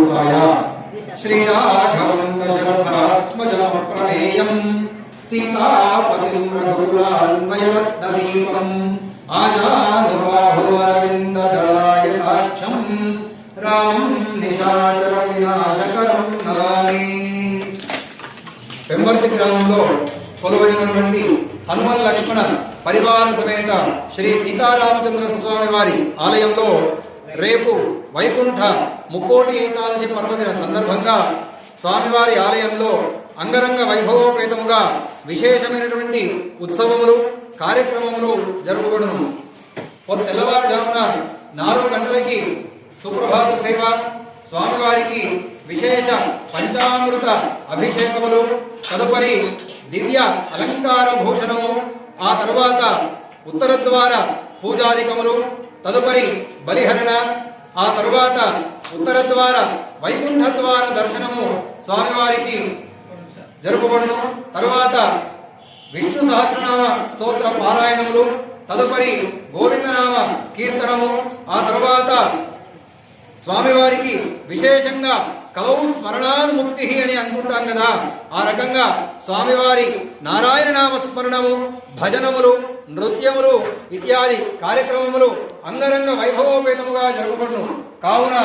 శ్రీరామదూతాయ శ్రీరాఘవన్ దశరథాత్మజమప్రమేయం సీతాపతిం రఘురాన్మయరత్నదీపం రామం నిశాచర వినాశకరం పెంబర్తి గ్రామంలో కొలువైనటువంటి హనుమాన్ లక్ష్మణ పరివార సమేత శ్రీ సీతారామచంద్ర స్వామి వారి ఆలయంలో రేపు వైకుంఠ ముక్కోటి ఏకాదశి పర్వదిన సందర్భంగా స్వామివారి ఆలయంలో అంగరంగ వైభవోపేతముగా విశేషమైనటువంటి ఉత్సవములు కార్యక్రమములు జరుపుబడును ఓ తెల్లవారుజామున నాలుగు గంటలకి సుప్రభాత సేవ స్వామివారికి విశేష పంచామృత అభిషేకములు తదుపరి దివ్య అలంకార భూషణము ఆ తరువాత ఉత్తర ద్వార పూజాధికములు తదుపరి బలిహరణ ఆ తరువాత ఉత్తర ద్వార వైకుంఠ ద్వార దర్శనము స్వామివారికి జరుపబడును తరువాత విష్ణు సహస్రనామ స్తోత్ర పారాయణములు తదుపరి గోవిందనామ కీర్తనము ఆ తరువాత స్వామివారికి విశేషంగా కలవు స్మరణానుముక్తి అని అనుకుంటాం కదా. ఆ రకంగా స్వామివారి నారాయణ నామ స్మరణము భజనములు నృత్యములు ఇత్యాది కార్యక్రమములు అంగరంగ వైభవోపేతముగా జరుపుకుంటు కావున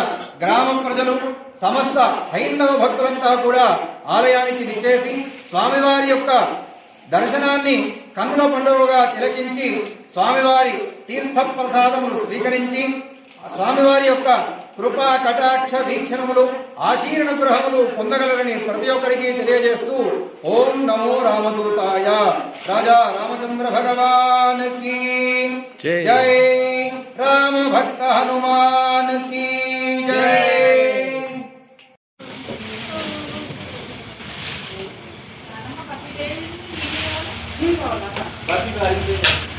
గ్రామం ప్రజలు సమస్త హైందవ భక్తులంతా కూడా ఆలయానికి విచ్చేసి స్వామివారి యొక్క దర్శనాన్ని కన్నుల పండుగగా తిలకించి స్వామివారి తీర్థ ప్రసాదములు స్వీకరించి స్వామివారి యొక్క కృపా కటాక్ష వీక్షణములు ఆశీర్ణ గృహములు పొందగలరని ప్రతి ఒక్కరికి తెలియజేస్తూ ఓం నమో రామదూతాయ. రాజా రామచంద్ర భగవాన్కి జై. రామ భక్త హనుమాన్కి జై. नानी